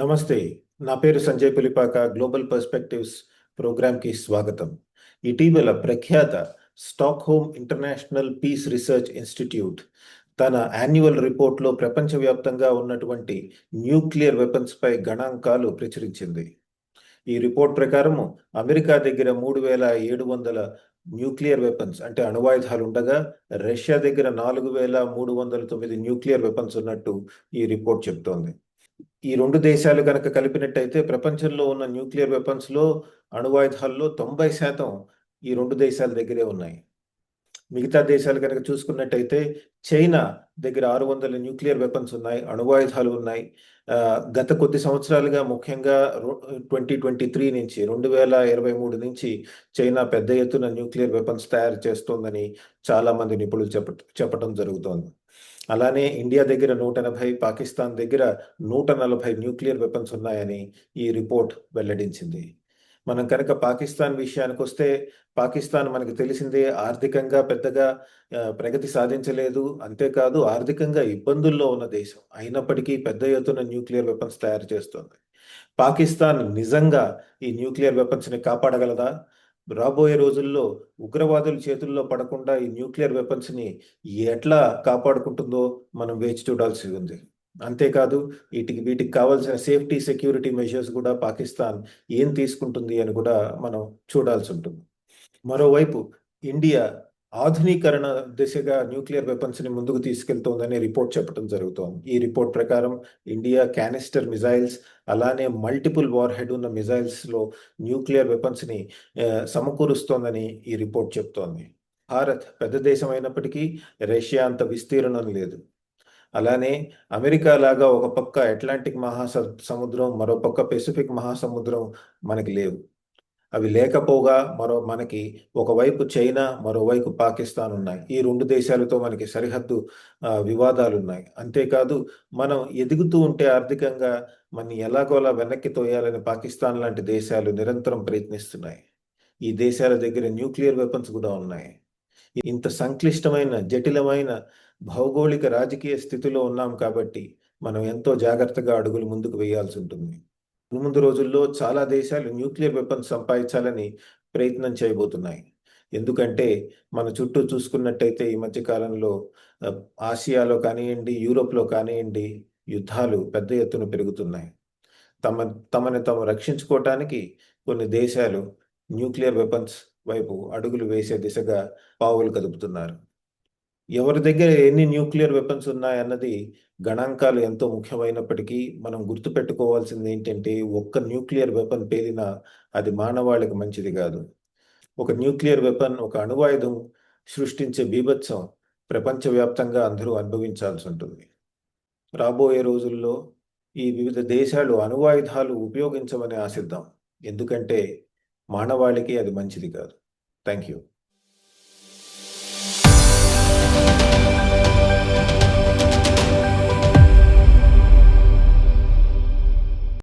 నమస్తే నా పేరు సంజయ్ పులిపాక గ్లోబల్ పర్స్పెక్టివ్స్ ప్రోగ్రాంకి స్వాగతం. ఇటీవల ప్రఖ్యాత Stockholm International Peace Research Institute తన యాన్యువల్ రిపోర్ట్లో ప్రపంచవ్యాప్తంగా ఉన్నటువంటి న్యూక్లియర్ వెపన్స్పై గణాంకాలు ప్రచురించింది. ఈ రిపోర్ట్ ప్రకారము అమెరికా దగ్గర మూడు వేల ఏడు వందల న్యూక్లియర్ వెపన్స్ అంటే అణువాయుధాలు ఉండగా రష్యా దగ్గర నాలుగు వేల మూడు వందల తొమ్మిది న్యూక్లియర్ వెపన్స్ ఉన్నట్టు ఈ రిపోర్ట్ చెప్తోంది. ఈ రెండు దేశాలు కనుక కలిపినట్టయితే ప్రపంచంలో ఉన్న న్యూక్లియర్ వెపన్స్లో అణువాయుధాల్లో తొంభై శాతం ఈ రెండు దేశాల దగ్గరే ఉన్నాయి. మిగతా దేశాలు కనుక చూసుకున్నట్టయితే చైనా దగ్గర ఆరు వందల న్యూక్లియర్ వెపన్స్ ఉన్నాయి అణువాయుధాలు ఉన్నాయి. గత కొద్ది సంవత్సరాలుగా ముఖ్యంగా ట్వంటీ ట్వంటీ త్రీ నుంచి రెండు వేల ఇరవై మూడు నుంచి చైనా పెద్ద ఎత్తున న్యూక్లియర్ వెపన్స్ తయారు చేస్తోందని చాలా మంది నిపుణులు చెప్ప చెప్పడం జరుగుతోంది. అలానే ఇండియా దగ్గర నూట ఎనభై పాకిస్తాన్ దగ్గర నూట నలభై న్యూక్లియర్ వెపన్స్ ఉన్నాయని ఈ రిపోర్ట్ వెల్లడించింది. మనం కనుక పాకిస్తాన్ విషయానికి వస్తే పాకిస్తాన్ మనకు తెలిసిందే ఆర్థికంగా పెద్దగా ప్రగతి సాధించలేదు. అంతేకాదు ఆర్థికంగా ఇబ్బందుల్లో ఉన్న దేశం. అయినప్పటికీ పెద్ద ఎత్తున న్యూక్లియర్ వెపన్స్ తయారు చేస్తుంది. పాకిస్తాన్ నిజంగా ఈ న్యూక్లియర్ వెపన్స్ని కాపాడగలదా? రాబోయే రోజుల్లో ఉగ్రవాదుల చేతుల్లో పడకుండా ఈ న్యూక్లియర్ వెపన్స్ని ఎట్లా కాపాడుకుంటుందో మనం వేచి చూడాల్సి ఉంది. అంతేకాదు వీటికి వీటికి కావాల్సిన సేఫ్టీ సెక్యూరిటీ మెజర్స్ కూడా పాకిస్తాన్ ఏం తీసుకుంటుంది అని కూడా మనం చూడాల్సి ఉంటుంది. మరోవైపు ఇండియా ఆధునీకరణ దిశగా న్యూక్లియర్ వెపన్స్ని ముందుకు తీసుకెళ్తోందని రిపోర్ట్ చెప్పడం జరుగుతోంది. ఈ రిపోర్ట్ ప్రకారం ఇండియా క్యానిస్టర్ మిజైల్స్ అలానే మల్టిపుల్ వార్ హెడ్ ఉన్న మిజైల్స్లో న్యూక్లియర్ వెపన్స్ని సమకూరుస్తోందని ఈ రిపోర్ట్ చెప్తోంది. భారత్ పెద్ద దేశం అయినప్పటికీ రష్యా అంత విస్తీర్ణం లేదు. అలానే అమెరికా లాగా ఒక పక్క అట్లాంటిక్ మహాస సముద్రం మరో పక్క పెసిఫిక్ మహాసముద్రం మనకి లేవు. అవి లేకపోగా మరో మనకి ఒకవైపు చైనా మరోవైపు పాకిస్తాన్ ఉన్నాయి. ఈ రెండు దేశాలతో మనకి సరిహద్దు వివాదాలు ఉన్నాయి అంతేకాదు మనం ఎదుగుతూ ఉంటే ఆర్థికంగా మన ఎలాగోలా వెనక్కి తోయాలని పాకిస్తాన్ లాంటి దేశాలు నిరంతరం ప్రయత్నిస్తున్నాయి. ఈ దేశాల దగ్గర న్యూక్లియర్ వెపన్స్ కూడా ఉన్నాయి. ఇంత సంక్లిష్టమైన జటిలమైన భౌగోళిక రాజకీయ స్థితిలో ఉన్నాం కాబట్టి మనం ఎంతో జాగ్రత్తగా అడుగులు ముందుకు వేయాల్సి ఉంటుంది. ముందు రోజుల్లో చాలా దేశాలు న్యూక్లియర్ వెపన్స్ సంపాదించాలని ప్రయత్నం చేయబోతున్నాయి. ఎందుకంటే మన చుట్టూ చూసుకున్నట్టయితే ఈ మధ్య కాలంలో ఆసియాలో కానివ్వండి యూరోప్లో కానివ్వండి యుద్ధాలు పెద్ద ఎత్తున పెరుగుతున్నాయి. తమ తమని తాము రక్షించుకోవటానికి కొన్ని దేశాలు న్యూక్లియర్ వెపన్స్ వైపు అడుగులు వేసే దిశగా పావులు కదుపుతున్నారు. ఎవరి దగ్గర ఎన్ని న్యూక్లియర్ వెపన్స్ ఉన్నాయన్నది గణాంకాలు ఎంతో ముఖ్యమైనప్పటికీ మనం గుర్తుపెట్టుకోవాల్సింది ఏంటంటే ఒక్క న్యూక్లియర్ వెపన్ పేలినా అది మానవాళికి మంచిది కాదు. ఒక న్యూక్లియర్ వెపన్ ఒక అణువాయుధం సృష్టించే బీభత్సం ప్రపంచవ్యాప్తంగా అందరూ అనుభవించాల్సి ఉంటుంది. రాబోయే రోజుల్లో ఈ వివిధ దేశాలు అణువాయుధాలు ఉపయోగించమని ఆశిద్దాం. ఎందుకంటే మానవాళికి అది మంచిది కాదు. Thank you